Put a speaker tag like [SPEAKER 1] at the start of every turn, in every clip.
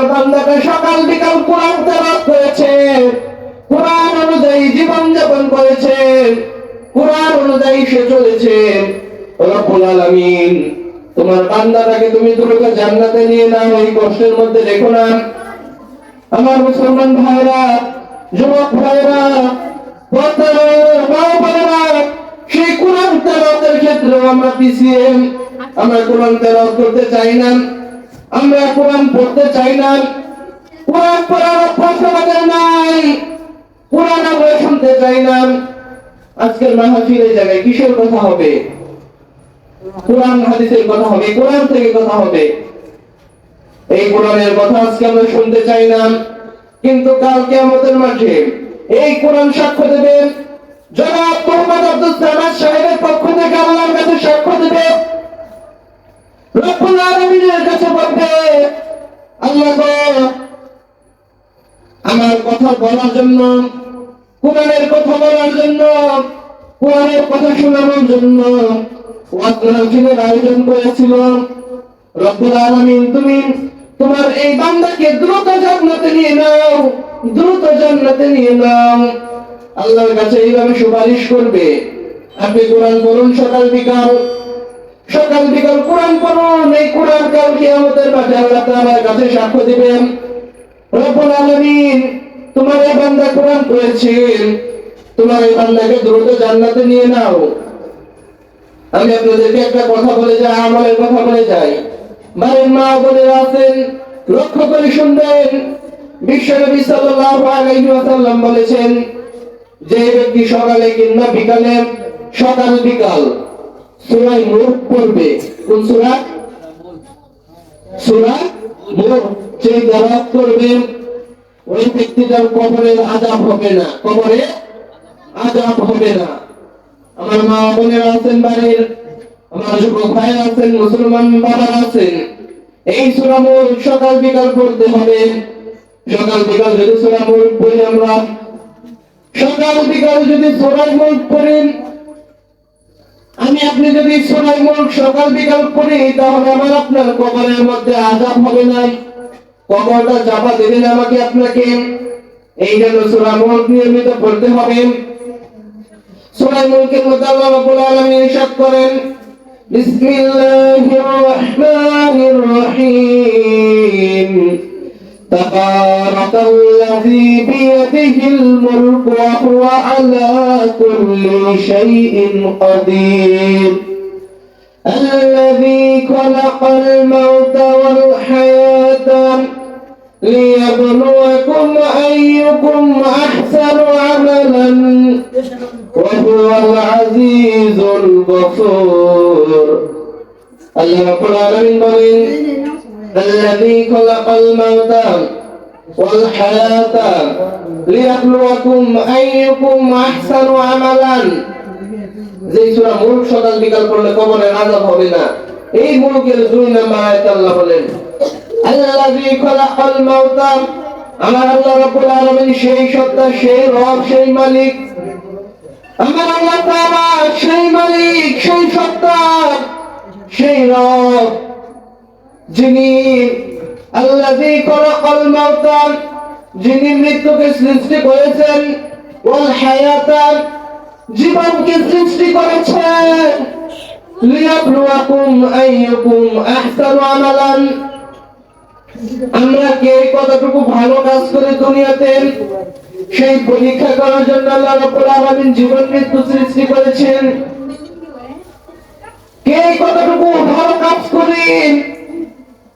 [SPEAKER 1] আমার বান্দাটা সকাল বিকাল কোরআন তেলাওয়াত করেছে। কোরআন অনুযায়ী জীবন যাপন করেছে। কোরআন অনুযায়ী সে চলেছে। রব্বুল আলামিন, তোমার বান্দাটাকে তুমি দ্রুত জান্নাতে নিয়ে নাও, এই কষ্টের মধ্যে রেখো না। আমার মুসলমান ভাইরা, যুবক ভাইরা সেই কোরআন তেলাওয়াতের ক্ষেত্রে আমরা পিছিয়ে। আমরা কোরআন তেলাওয়াত করতে চাই না। আমরা কোরআন পড়তে চাই না। কোরআন পড়ার অভ্যাস আমাদের নাই। কোরআন আমরা শুনতে চাই না। আজকের মাহফিলের জায়গায় কিসের কথা হবে? কোরআন হাদিসের কথা হবে, কোরআন থেকে কথা হবে। এই কোরআনের কথা আজকে আমরা শুনতে চাই না। কিন্তু কালকে আমাদের মাঠে এই কোরআন সাক্ষ্য দেবে জনাব মোহাম্মদ আব্দুল সামাদ কথা বলার জন্য, কোরআনের কথা বলার জন্য, কোরআনের কথা শোনানোর জন্য আয়োজন করেছিল। রব্বুল তুমি তোমার এই বান্দাকে দ্রুত জান্নাতে নিয়ে নাও, দ্রুত জান্নাতে নিয়ে নাও। আল্লাহর কাছে এইভাবে সুপারিশ করবে। আপনি কোরআন পড়ুন, সকাল বিকাল। সকাল বিকাল কোরআন পড়ুন, এই কোরআন কাল কিয়ামতের মাঠে আল্লাহ তাআলার কাছে সাক্ষ্য দিবেন। রব্বুল আলামিন তোমার এই বান্দা কোরআন পড়েছেন তোমার এই বান্দাকে দ্রুত জান্নাতে নিয়ে নাও। আমি আপনাদেরকে একটা কথা বলে যাই, আমলের কথা বলে যাই। বাড়ির মা বলে আছেন, লক্ষ্য করে শুনবেন। বিশ্বনবী সাল্লাল্লাহু আলাইহি ওয়াসাল্লাম বলেছেন, যে ব্যক্তি সকালে কিংবা বিকালে, সকাল বিকাল সূরা নূর পড়বে। কোন সূরা? সূরা নূর যে তেলাওয়াত করবে ওই ব্যক্তিটার কবরের আযাব হবে না। কবরে আযাব হবে না। আমার মা বোনেরা আছেন বাড়ির, আমার যুবক ভাই আছেন, মুসলমান বাবা আছেন। এই সূরা নূর সকাল বিকাল পড়তে হবে। সকাল বিকাল যদি সূরা নূর পড়ি আমরা, সকাল বিকাল যদি সূরা নূর পড়ি, আমি আপনি যদি সূরা নূর সকাল বিকাল পড়ি, তাহলে আমার আপনার কবরের মধ্যে আযাব হবে না। কবরটা চাপা দেবেন আমাকে আপনাকে এই জন্য সূরা নূর নিয়মিত পড়তে হবে সূরা মুলকের মধ্যে আল্লাহ রাব্বুল আলামিন ইরশাদ করেন বিসমিল্লাহির রহমানির রহিম تبارك الذي بيده الملك وهو على كل شيء قدير الذي خلق الموت والحياة ليبلوكم أيكم أحسن عملا وهو العزيز الغفور الله رب العالمين بولين الذي خلق الموت والحياة ليبلوكم أيكم أحسن عملا যে সূরা মুলক সকাল বিকাল পড়লে কবরের আযাব হবে না এই মুলকের দুই নাম্বার আয়াত আল্লাহ বলেন আল্লাযী খালাকাল মাউতা। আমার আল্লাহ রাব্বুল সেই সত্তা, সেই রব, সেই মালিক। আমার আল্লাহ তাআলা সেই মালিক, সেই সত্তা, সেই রব, যিনি আল্লাযী খালাকাল মাউতা, যিনি মৃত্যুকে সৃষ্টি করেছেন, ওয়াল হায়াতা, জীবনকে সৃষ্টি করেছেন। লিয়াবলুয়াকুম আইয়ুকুম আহসানু আমালান। আমরা কে কতটুকু ভালো কাজ করে দুনিয়াতে সেই পরীক্ষা করার জন্য আল্লাহ জীবন মৃত্যু সৃষ্টি করেছেন? কে কতটুকু ভালো কাজ করে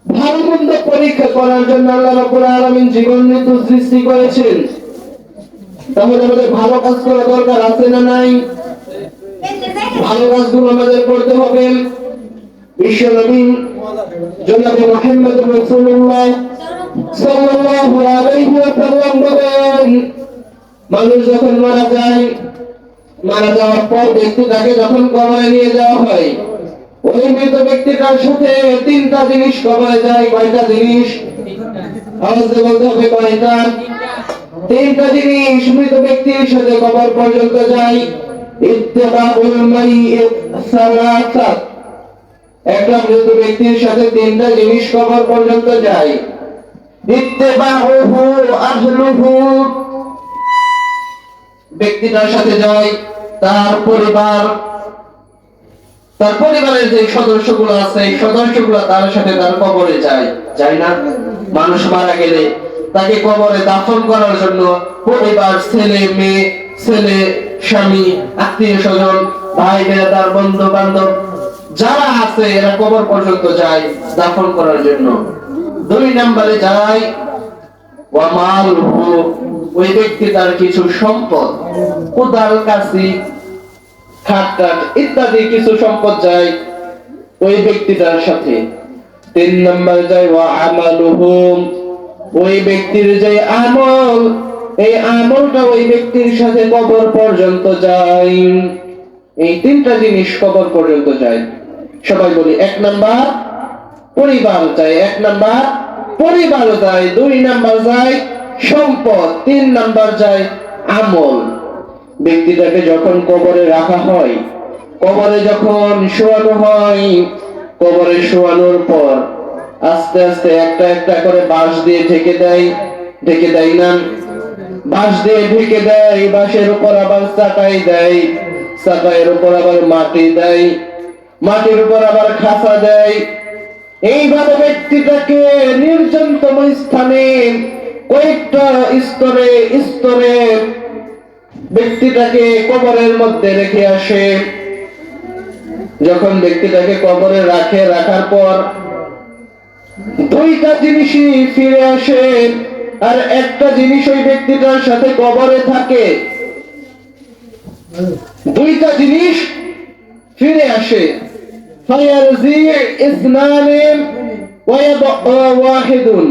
[SPEAKER 1] ভালো মন্দ পরীক্ষা করার জন্য আল্লাহ রাব্বুল আলামিন জীবন মৃত্যু সৃষ্টি করেছেন? তাহলে আমাদের ভালো কাজ করা দরকার আছে না নাই? ভালো কাজগুলো আমাদের করতে হবে। বিশ্ব নবী জনাব মুহাম্মদ রাসূলুল্লাহ সাল্লাল্লাহু আলাইহি ওয়াসাল্লাম বলেন মানুষ যখন মারা যায়, মারা যাওয়ার পর ব্যক্তিটাকে যখন কবরে নিয়ে যাওয়া হয়, ওই মৃত ব্যক্তিটার সাথে তিনটা জিনিস কবরে যায়, কয়টা জিনিস? আওয়াজে বলতে হবে কয়টা? তিনটা জিনিস মৃত ব্যক্তির সাথে কবর পর্যন্ত যায়। ইত্তেবাউল মাইয়িত সালাসাত একটা মৃত ব্যক্তির সাথে তিনটা জিনিস কবর পর্যন্ত যায়। ব্যক্তিটার সাথে যায়, তার পরিবার, তার পরিবারের যে সদস্যগুলো আছে, এই সদস্যগুলো তার সাথে তার কবরে যায়। যায় না? মানুষ মারা গেলে তাকে কবরে দাফন করার জন্য পরিবার, ছেলে, মেয়ে, ছেলে, স্বামী আত্মীয় স্বজন ভাই বেড়া তার বন্ধু বান্ধব যারা আছে, এরা কবর পর্যন্ত যায় দাফন করার জন্য। দুই নম্বরে যায়, ওয়ামালহু, ওই ব্যক্তি তার কিছু সম্পদ কোদাল কাশি, খাট টাট ইত্যাদি কিছু সম্পদ যায় ওই ব্যক্তিটার সাথে। তিন নম্বর যায় ওয়া আমালুহুম ওই ব্যক্তির যে আমল, এই আমলটা ওই ব্যক্তির সাথে কবর পর্যন্ত যায়। এই তিনটা জিনিস কবর পর্যন্ত যায়। সবাই বলি এক নাম্বার, পরিবার যায় এক নাম্বার, পরিবার যায় দুই নাম্বার যায় সম্পদ তিন নাম্বার যায় আমল। ব্যক্তিটাকে যখন কবরে রাখা হয়, কবরে যখন শোয়ানো হয়, কবরে শোয়ানোর পর আস্তে আস্তে একটা একটা করে বাঁশ দিয়ে ঢেকে দেয় ঢেকে দেয় না? বাঁশ দিয়ে ঢেকে দেয়, বাঁশের উপর আবার চাকাই দেয় চাকাইয়ের উপর আবার মাটি দেয় মাটির উপর আবার খাসা দেয়। এইভাবে ব্যক্তিটাকে নির্জনতম স্থানে কয়েকটা স্তরে স্তরে ব্যক্তিটাকে কবরের মধ্যে রেখে আসে। যখন ব্যক্তিটাকে কবরে রাখে, রাখার পর দুইটা জিনিসই ফিরে আসে আর একটা জিনিস ওই ব্যক্তিটার সাথে কবরে থাকে। দুইটা জিনিস ফিরে আসে। ফায়ারজি ইসনানে ওয়ায়াবকা ওয়াহিদুন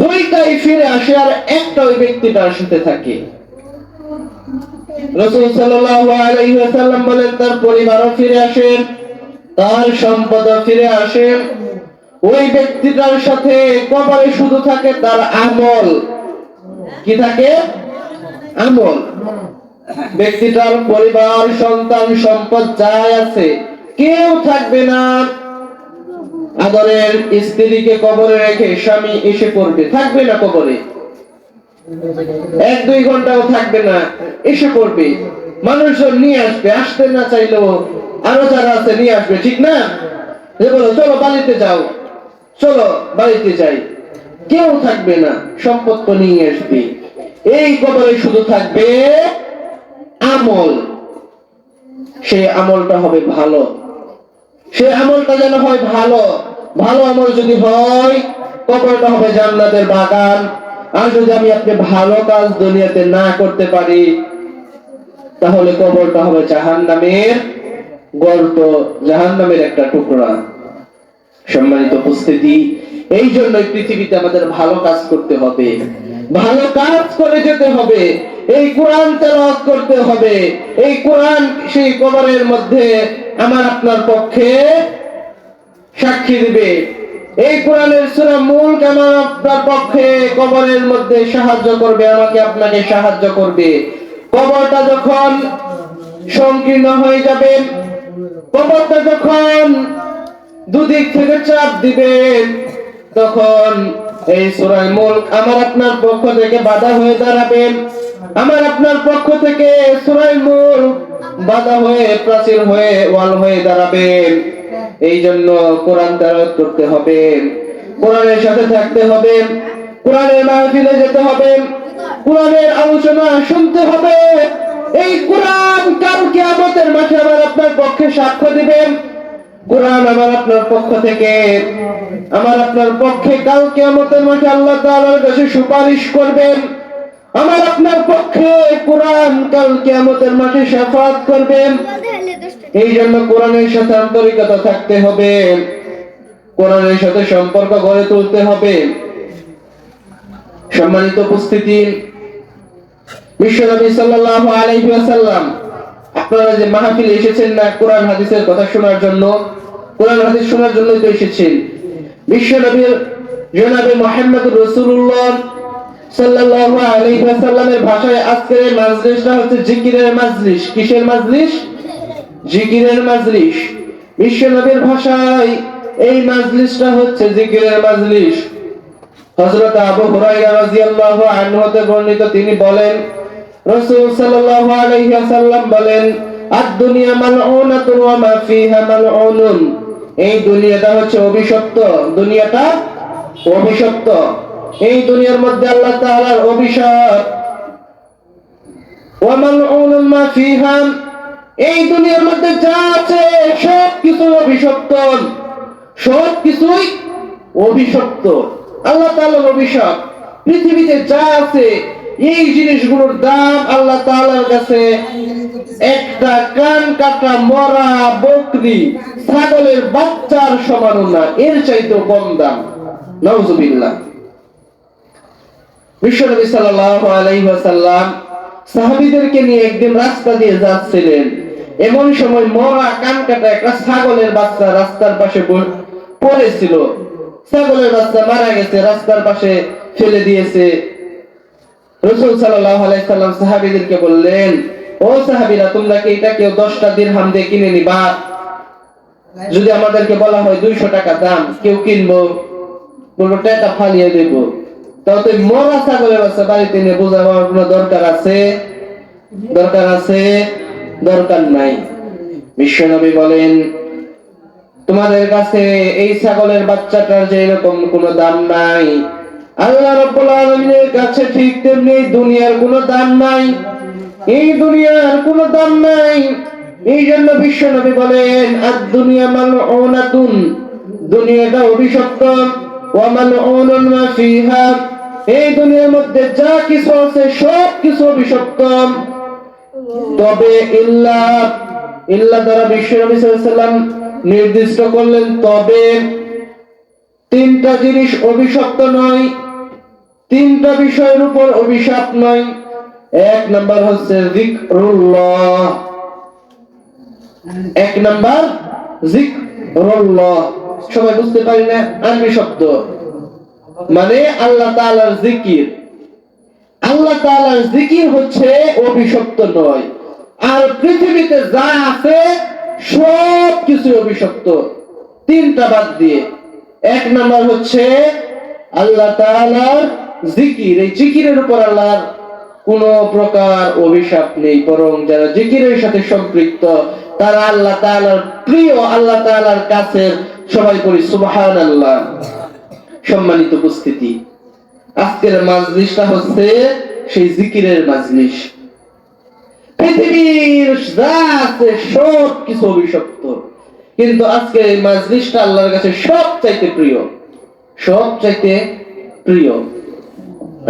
[SPEAKER 1] দুইটাই ফিরে আসে আর একটা ওই ব্যক্তিটার সাথে থাকে। রসুল সাল্লাল্লাহু আলাইহি বলেন, তার পরিবারও ফিরে আসেন তার সম্পদও ফিরে আসেন ওই ব্যক্তিটার সাথে কবরে শুধু থাকে তার আমল। কি থাকে? আমল। ব্যক্তিটার পরিবার, সন্তান, সম্পদ যাই আছে, কেউ থাকবে না। আদরের স্ত্রীকে কবরে রেখে স্বামী এসে পড়বে, থাকবে না কবরে। এক দুই ঘন্টাও থাকবে না, এসে পড়বে। মানুষজন নিয়ে আসবে, আসতে না চাইলেও আরও যারা আছে নিয়ে আসবে, ঠিক না? যে বলো, চলো বাড়িতে যাও, চলো বাড়িতে যাই। কেউ থাকবে না, সম্পদ তো নিয়ে আসবে। এই কবরে শুধু থাকবে আমল সেই আমলটা হবে ভালো। সে আমলটা যেন হয় ভালো। ভালো আমল যদি হয় কবরটা হবে জান্নাতের বাগান। আর যদি আমি আপনি ভালো কাজ দুনিয়াতে না করতে পারি, তাহলে কবরটা হবে জাহান্নামের গর্ত, জাহান্নামের একটা টুকরা। সম্মানিত উপস্থিতি এই জন্যই পৃথিবীতে আমাদের ভালো কাজ করতে হবে। ভালো কাজ করে যেতে হবে। এই কোরআন তেলাওয়াত করতে হবে। এই কোরআন সেই কবরের মধ্যে আমার আপনার পক্ষে সাক্ষী দিবে। এই কোরআনের সূরা মূল আমার আপনার পক্ষে কবরের মধ্যে সাহায্য করবে, আমাকে আপনাকে সাহায্য করবে। কবরটা যখন সংকীর্ণ হয়ে যাবে, কবরটা যখন দুদিক থেকে চাপ দিবেন তখন এই সুরাই মুল্ক আমার আপনার পক্ষ থেকে বাধা হয়ে দাঁড়াবেন। আমার আপনার পক্ষ থেকে সুরাই মুল্ক বাধা হয়ে প্রাচীর হয়ে ওয়াল হয়ে দাঁড়াবেন। এই জন্য কোরআন তেলাওয়াত করতে হবে। কোরআনের সাথে থাকতে হবে। কোরআনের মাহফিলে যেতে হবে। কোরআনের আলোচনা শুনতে হবে। এই কোরআন কাল কিয়ামতের মাঠে আমার আপনার পক্ষে সাক্ষ্য দিবেন। কোরআন আমার আপনার পক্ষ থেকে। আমার আপনার পক্ষে কাল কিয়ামতের মাঠে আল্লাহ তাআলার কাছে সুপারিশ করবেন। আমার আপনার পক্ষে কোরআন কাল কিয়ামতের মাঠে শাফাত করবেন। এই জন্য কোরআনের সাথে আন্তরিকতা থাকতে হবে। কোরআনের সাথে সম্পর্ক গড়ে তুলতে হবে। সম্মানিত উপস্থিতি, বিশ্বনবী সাল্লাল্লাহু আলাইহি ওয়াসাল্লাম আপনারা যে মাহফিলে এসেছেন না? কোরআন হাদিসের কথা শোনার জন্য। কোরআন হাদিস শোনার জন্যই তো এসেছেন। বিশ্বনবীর জনাবে মুহাম্মদুর রাসূলুল্লাহ সাল্লাল্লাহু আলাইহি ওয়াসাল্লামের ভাষায় আজকের মাজলিসটা হচ্ছে জিকিরের মাজলিস কিসের মাজলিস জিকিরের মাজলিস বিশ্বনবীর ভাষায় এই মাজলিসটা হচ্ছে জিকিরের মাজলিস হযরত আবু হুরায়রা রাদিয়াল্লাহু আনহু হতে বর্ণিত তিনি বলেন রাসূল সাল্লাল্লাহু আলাইহি ওয়াসাল্লাম বলেন, আদ-দুনিয়া মালউনাতুন ওয়া মা ফিহা মালউনুন। এই দুনিয়াটা হচ্ছে অভিশপ্ত, দুনিয়াটা অভিশপ্ত। এই দুনিয়ার মধ্যে আল্লাহ তাআলার অভিশাপ। ওয়া মালউনুন মা ফিহা, এই দুনিয়ার মধ্যে যা আছে সব কিছু অভিশপ্ত সব কিছুই অভিশপ্ত। আল্লাহ তাআলার অভিশাপ। পৃথিবীতে যা আছে এই জিনিসগুলোর দাম আল্লাহ তাআলার কাছে একটা কান কাটা মরা বকরি ছাগলের বাচ্চার সমান না, এর চাইতেও কম দাম। নাউজুবিল্লাহ। বিশ্বনবী নিয়ে একদিন রাস্তা দিয়ে যাচ্ছিলেন। এমন সময় মরা কান কাটা একটা ছাগলের বাচ্চা রাস্তার পাশে পড়েছিল। ছাগলের বাচ্চা মারা গেছে, রাস্তার পাশে ফেলে দিয়েছে। রসুল সাল্লাম সাহাবীদেরকে বললেন, ও সাহাবীরা, তোমরা কি এটা কেউ 10টা দিরহাম দিয়ে কিনে নিবা? যদি আমাদেরকে বলা হয় 200 টাকা দাম, কেউ কিনবো? টাকা ফালিয়ে দেবো। তাও তো মরা ছাগলের বাড়িতে নিয়ে বোঝাবার দরকার আছে? দরকার আছে? দরকার নাই। বিশ্বনবী বলেন, তোমাদের কাছে এই ছাগলের বাচ্চাটার যে এরকম কোনো দাম নাই আল্লাহ রাব্বুল আলামিনের কাছে ঠিক তেমনি দুনিয়ার কোনো দাম নাই। এই দুনিয়ার কোনো দাম নাই। এই জন্য বিশ্বনবী বলেন আর দুনিয়া মালউনাতুন, দুনিয়াটা অভিশপ্ত। ওয়া মালউনুন মা ফিহা। এই দুনিয়ার মধ্যে যা কিছু আছে, সব কিছু অভিশপ্ত। তবে ইল্লা ইল্লা দ্বারা সাল্লাল্লাহু আলাইহি সাল্লাম নির্দিষ্ট করলেন, তবে তিনটা জিনিস অভিশপ্ত নয়। তিনটা বিষয়ের উপর অভিশাপ নয় এক নাম্বার হচ্ছে এক নাম্বার জিক্রুল্লাহ। সবাই বুঝতে পারি না? আরবি শব্দ। মানে আল্লাহ তাআলার জিকির। আল্লাহ তাআলার জিকির হচ্ছে অভিশপ্ত নয়। আর পৃথিবীতে যা আছে সব কিছু অভিশপ্ত। তিনটা বাদ দিয়ে। এক নাম্বার হচ্ছে আল্লাহ তাআলার জিকির, এই জিকিরের উপর আল্লাহর কোন প্রকার অভিশাপ নেই, বরং যারা জিকিরের সাথে সম্পৃক্ত, তারা আল্লাহ তাআলার প্রিয়, আল্লাহ তাআলার কাছে সবাই বলি সুবহানাল্লাহ। সম্মানিত উপস্থিতি, আজকের মাজলিসটা হচ্ছে সেই জিকিরের মাজলিস পৃথিবীর আছে সব কিছু অভিশপ্ত, কিন্তু আজকে এই মাজলিসটা আল্লাহর কাছে সব চাইতে প্রিয় সব চাইতে প্রিয়।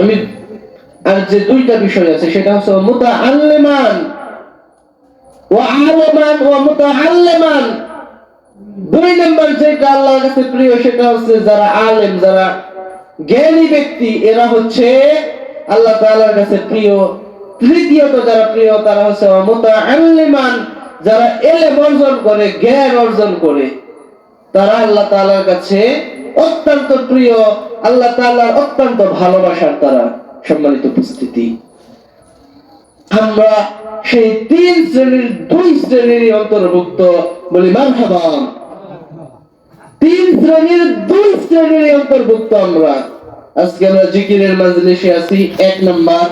[SPEAKER 1] আমি, আর যে দুইটা বিষয় আছে, সেটা হচ্ছে মুতা আল্লেমান ও আলেমান ও মুতা আল্লেমান দুই নম্বর যেটা আল্লাহর কাছে প্রিয়, সেটা হচ্ছে যারা আলেম, যারা জ্ঞানী ব্যক্তি, এরা হচ্ছে আল্লাহ তাআলার কাছে প্রিয়। তৃতীয়ত যারা প্রিয়, তারা হচ্ছে মুতা আল্লেমান যারা এলেম অর্জন করে, জ্ঞান অর্জন করে, তারা আল্লাহ তাআলার কাছে অত্যন্ত প্রিয় আল্লাহ তাআলার অত্যন্ত ভালোবাসার তারা সম্মানিত উপস্থিতি। আমরা সেই তিন শ্রেণির দুই শ্রেণির অন্তর্ভুক্ত বলি, মারহাবা। তিন শ্রেণির দুই শ্রেণির অন্তর্ভুক্ত আমরা। আজকে আমরা জিকিরের মাজলিসে আছি, এক নাম্বার।